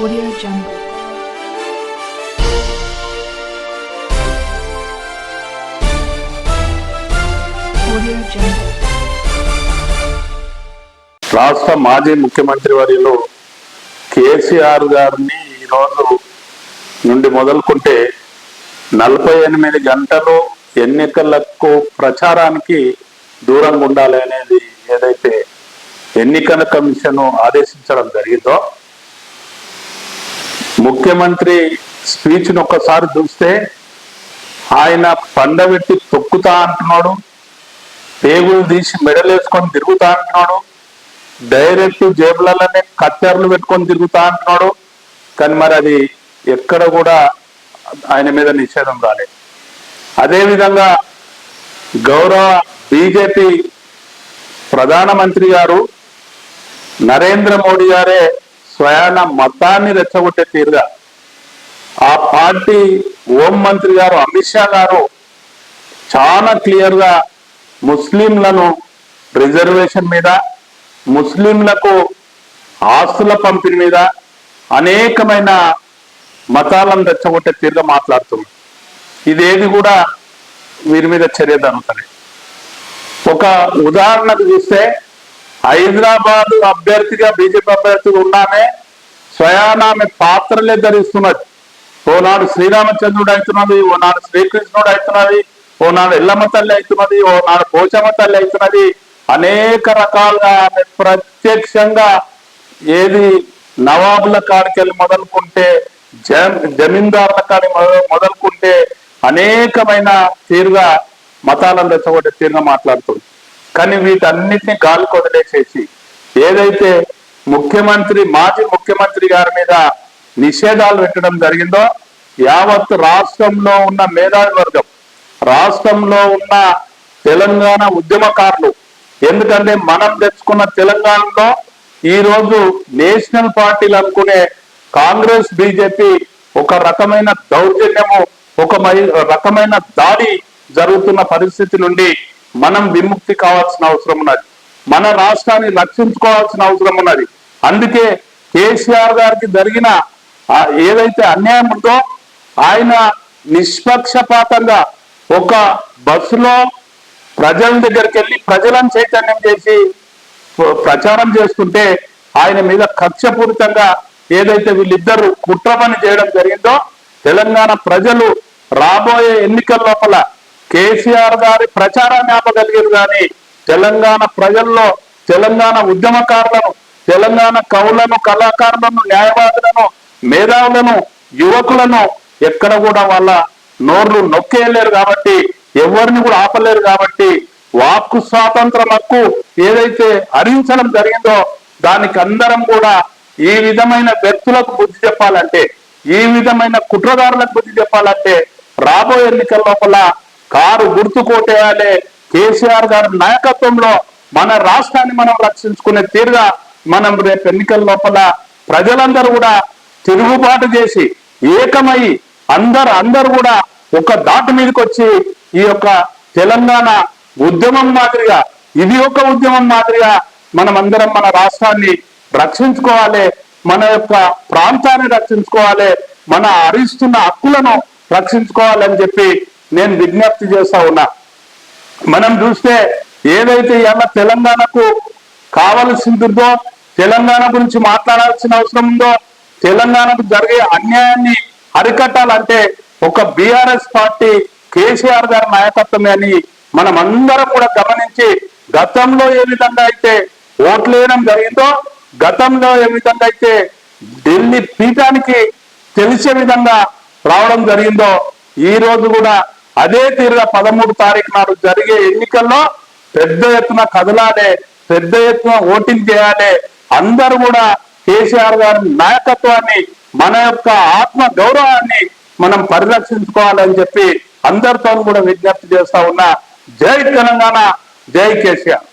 Audio Jungle. Audio Jungle. రాష్ట్ర మాజీ ముఖ్యమంత్రి వర్యులు కేసీఆర్ గారిని ఈరోజు నుండి మొదలుకుంటే నలభై ఎనిమిది గంటలు ఎన్నికలకు ప్రచారానికి దూరంగా ఉండాలి అనేది ఏదైతే ఎన్నికల కమిషన్ ఆదేశించడం జరిగిందో ముఖ్యమంత్రి స్పీచ్ను ఒక్కసారి చూస్తే ఆయన పండబెట్టి తొక్కుతా అంటున్నాడు పేగులు తీసి మెడలేసుకొని తిరుగుతా అంటున్నాడు డైరెక్ట్ జేబులలోనే కత్తెరలు పెట్టుకొని తిరుగుతా అంటున్నాడు. కానీ మరి అది ఎక్కడ కూడా ఆయన మీద నిషేధం రాలేదు అదేవిధంగా గౌరవ బీజేపీ ప్రధానమంత్రి గారు నరేంద్ర మోడీ గారే స్వయాన మతాన్ని రెచ్చగొట్టే తీరుగా ఆ పార్టీ హోం మంత్రి గారు అమిత్ షా గారు చాలా క్లియర్గా ముస్లింలను రిజర్వేషన్ మీద ముస్లింలకు ఆస్తుల పంపిణీ మీద అనేకమైన మతాలను రెచ్చగొట్టే తీరుగా మాట్లాడుతుంది ఇదేది కూడా వీరి మీద చర్య జరుగుతుంది ఒక ఉదాహరణకు చూస్తే హైదరాబాద్ అభ్యర్థిగా బీజేపీ అభ్యర్థిగా ఉన్నామే స్వయాన ఆమె పాత్రలే ధరిస్తున్నది. ఓనాడు శ్రీరామచంద్రుడు అవుతున్నది ఓనాడు శ్రీకృష్ణుడు అవుతున్నది ఓనాడు ఎల్లమ్మ తల్లి అవుతున్నది ఓనాడు పోచమ్మ తల్లి అవుతున్నది. అనేక రకాలుగా ఆమె ప్రత్యక్షంగా ఏది నవాబుల కాడికెళ్ళి మొదలుకుంటే జ- జమీందారుల కాడి మొదలుకుంటే అనేకమైన తీరుగా మతాలను రెచ్చగొట్టే తీరుగా మాట్లాడుతుంది. కానీ వీటన్నిటిని గాలి వదిలేసేసి ఏదైతే ముఖ్యమంత్రి మాజీ ముఖ్యమంత్రి గారి మీద నిషేధాలు పెట్టడం జరిగిందో యావత్ రాష్ట్రంలో ఉన్న మేధావి వర్గం రాష్ట్రంలో ఉన్న తెలంగాణ ఉద్యమకారులు ఎందుకంటే మనం తెచ్చుకున్న తెలంగాణలో ఈ రోజు నేషనల్ పార్టీలు అనుకునే కాంగ్రెస్ బీజేపీ ఒక రకమైన దౌర్జన్యము ఒక రకమైన దాడి జరుగుతున్న పరిస్థితి నుండి మనం విముక్తి కావాల్సిన అవసరం ఉన్నది. మన రాష్ట్రాన్ని రక్షించుకోవాల్సిన అవసరం ఉన్నది. అందుకే కేసీఆర్ గారికి జరిగిన ఏదైతే అన్యాయం ఉందో ఆయన నిష్పక్షపాతంగా ఒక బస్సులో ప్రజల దగ్గరికి వెళ్ళి ప్రజలను చైతన్యం చేసి ప్రచారం చేస్తుంటే ఆయన మీద కక్షపూరితంగా ఏదైతే వీళ్ళిద్దరు కుట్ర పని చేయడం జరిగిందో తెలంగాణ ప్రజలు రాబోయే ఎన్నికల లోపల కేసీఆర్ గారి ప్రచారాన్ని ఆపగలిగారు కానీ తెలంగాణ ప్రజల్లో తెలంగాణ ఉద్యమకారులను తెలంగాణ కవులను కళాకారులను న్యాయవాదులను మేధావులను యువకులను ఎక్కడ కూడా వాళ్ళ నోర్లు నొక్కేయలేరు కాబట్టి ఎవరిని కూడా ఆపలేరు కాబట్టి వాక్కు స్వాతంత్రం హక్కు ఏదైతే హరించడం జరిగిందో దానికి అందరం కూడా ఈ విధమైన వ్యక్తులకు బుద్ధి చెప్పాలంటే ఈ విధమైన కుట్రదారులకు బుద్ధి చెప్పాలంటే రాబోయే ఎన్నికల లోపల కారు గుర్తు కోటేయాలి కేసీఆర్ గారి నాయకత్వంలో మన రాష్ట్రాన్ని మనం రక్షించుకునే తీరుగా మనం రేపు ఎన్నికల లోపల ప్రజలందరూ కూడా తిరుగుబాటు చేసి ఏకమై అందరు అందరు కూడా ఒక దాటి మీదకి వచ్చి ఈ యొక్క తెలంగాణ ఉద్యమం మాదిరిగా ఇది ఒక ఉద్యమం మాదిరిగా మనం అందరం మన రాష్ట్రాన్ని రక్షించుకోవాలి మన యొక్క ప్రాంతాన్ని రక్షించుకోవాలి మన అరిస్తున్న హక్కులను రక్షించుకోవాలని చెప్పి నేను విజ్ఞప్తి చేస్తా ఉన్నా. మనం చూస్తే ఏదైతే ఏమైనా తెలంగాణకు కావలసిందో తెలంగాణ గురించి మాట్లాడాల్సిన అవసరం ఉందో తెలంగాణకు జరిగే అన్యాయాన్ని అరికట్టాలంటే ఒక బీఆర్ఎస్ పార్టీ కేసీఆర్ గారి నాయకత్వమే అని మనం అందరం కూడా గమనించి గతంలో ఏ విధంగా అయితే ఓట్లు వేయడం జరిగిందో గతంలో ఏ విధంగా అయితే ఢిల్లీ పీఠానికి తెలిసే విధంగా రావడం జరిగిందో ఈ రోజు కూడా అదే తీరుగా పదమూడు తారీఖు నాడు జరిగే ఎన్నికల్లో పెద్ద ఎత్తున కదలాలి పెద్ద ఎత్తున ఓటింగ్ చేయాలి. అందరూ కూడా కేసీఆర్ గారి నాయకత్వాన్ని మన యొక్క ఆత్మ గౌరవాన్ని మనం పరిరక్షించుకోవాలని చెప్పి అందరితో కూడా విజ్ఞప్తి చేస్తా ఉన్నా. జై తెలంగాణ జై కేసీఆర్.